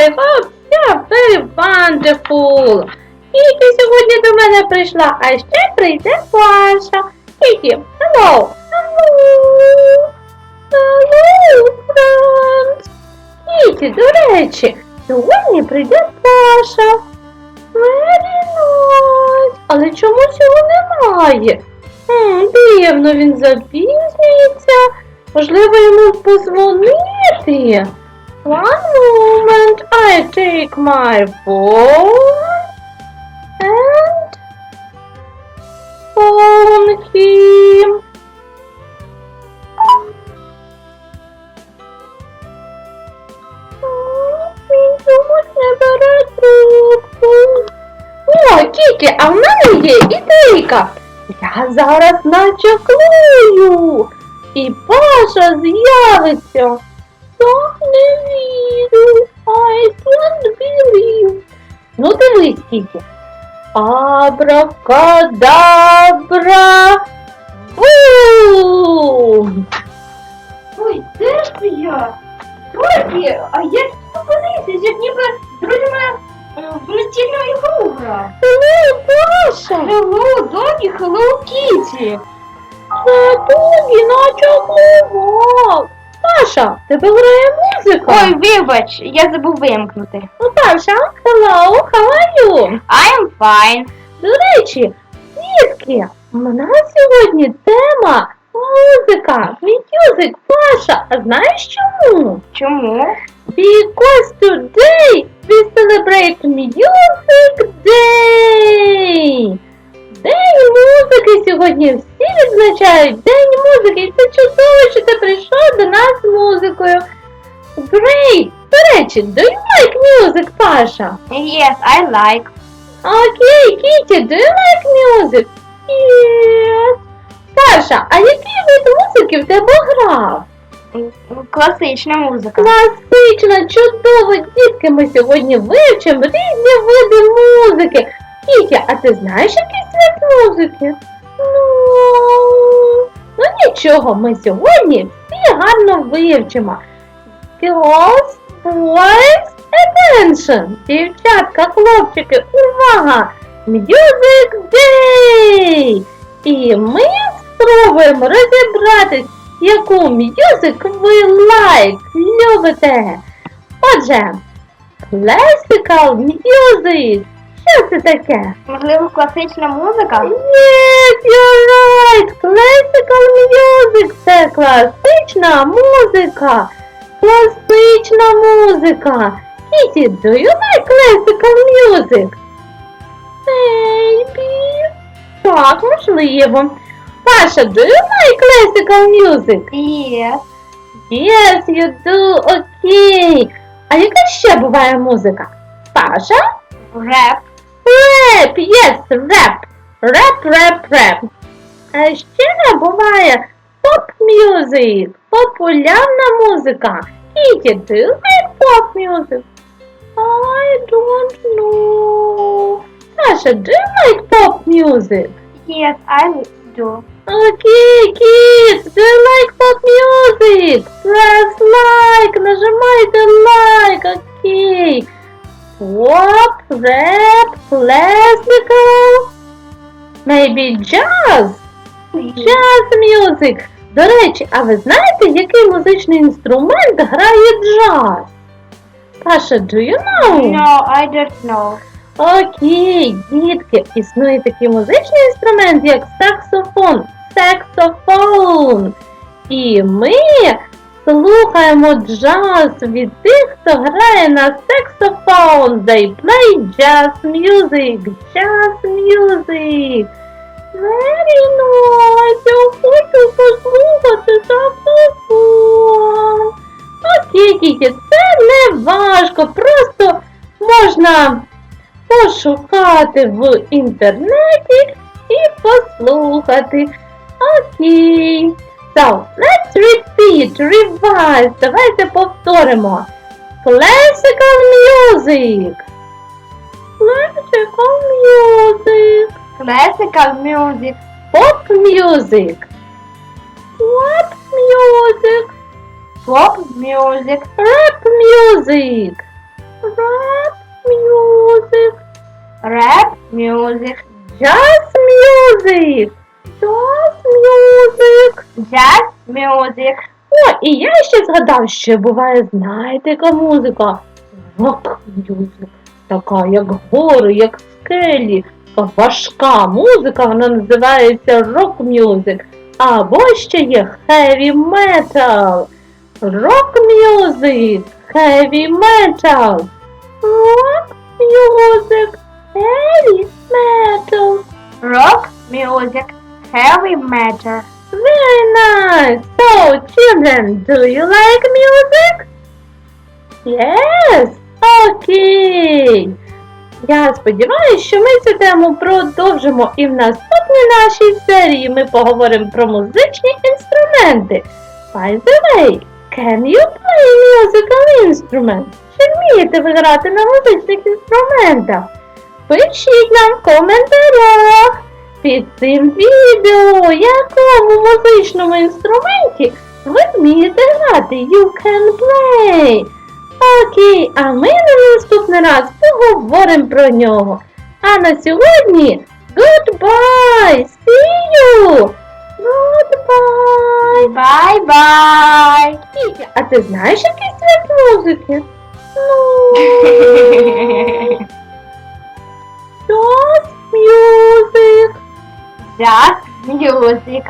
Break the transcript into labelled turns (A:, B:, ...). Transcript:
A: I hope you're very wonderful. Кіті сьогодні до мене прийшла, а ще прийде Паша. Кіті, hello. Hello. Hello. Кіті, до речі, сьогодні прийде Паша. Very nice. Але чомусь його немає. Хм, дивно, він запізнюється. Можливо, йому позвонити. One moment, I take my phone and phone him. О, Кіті, а в мене є ідейка. Я зараз начеклую. І Паша з'явиться. Кіті. Абракадабра. Бум!
B: Ой, де ж я? Трохи, а я тут опинився, як ніби друзі мене в настільну ігру грав.
A: Hello, Паша!
B: Hello, Догі, hello, Кіті.
A: Це тобі начеклував. Паша, тебе грає музика.
B: Ой, вибач, я забув вимкнути.
A: Ну, Паша, hello, how are you?
B: I am fine.
A: До речі, дітки, у нас сьогодні тема музика, music, Паша. А знаєш чому?
B: Чому?
A: Because today we celebrate Music Day. День музики сьогодні відзначають День музики. І це чудово, що ти прийшов до нас з музикою. Great! До речі, do you like music, Паша?
B: Yes, I like.
A: Окей, Кіті, do you like music? Yes. Паша, а який вид музики в тебе грав?
B: Класична музика.
A: Класична, чудово, дітки, ми сьогодні вивчимо різні види музики. Кітя, а ти знаєш якийсь вид музики? Ну, ну нічого, ми сьогодні всі гарно вивчимо. Girls, boys, attention! Дівчатка, хлопчики, увага! Music Day! І ми спробуємо розібратись, яку мюзик ви like, любите. Отже, classical music. Що це таке?
B: Можливо, класична музика?
A: Yes, you're right! Classical music – це класична музика. Класична музика. Кіті, do you like classical music? Maybe. Так, можливо. Паша, do you like classical music?
B: Yes.
A: Yes, you do. Окей. А яка ще буває музика? Паша?
B: Реп.
A: Реп, yes, реп. Реп, реп, реп. А ще буває поп-мюзик, популярна музика. Кіті, do you like pop music? I don't know. Саша, do you like pop music?
B: Yes, I do.
A: Окей, kids, do you like pop music? Press like, нажимайте like, окей. Maybe jazz, jazz music. До речі, а ви знаєте, який музичний інструмент грає джаз? Паша, do you know?
B: No, I don't know.
A: Окей, дітки, існує такий музичний інструмент, як саксофон. Саксофон. І ми слухаємо джаз від тих, хто грає на саксофон. They play jazz music. Jazz music. Nice. Я хочу послухати саксофон. Окей, діти, це не важко. Просто можна пошукати в інтернеті і послухати. Окей. So, let's repeat, revise. Давайте повторимо. Classical music. Classical music.
B: Classical music.
A: Pop music. What music?
B: Pop music.
A: Rap music. Rap music.
B: Rap music.
A: Jazz music. Jazz music.
B: Jazz music.
A: О, і я ще згадав, що буває, знаєте, яка музика? Рок мюзик. Така, як гори, як скелі. Важка музика, вона називається рок мюзик. Або ще є heavy metal. Rock music, heavy metal. Rock music, heavy metal.
B: Rock music. Heavy metal.
A: Very nice. So, children, do you like music? Yes. Okay. Я сподіваюся, що ми цю тему продовжимо і в наступній нашій серії ми поговоримо про музичні інструменти. By the way, can you play musical instruments? Чи вмієте ви грати на музичних інструментах? Пишіть нам в коментарях під цим відео, якому музичному інструменті ви вмієте грати. You can play. Окей, а ми на наступний раз поговоримо про нього. А на сьогодні goodbye! See you! Goodbye!
B: Bye-bye.
A: Кітя, А ти знаєш якийсь свят музики? Ну, just music.
B: Jazz music.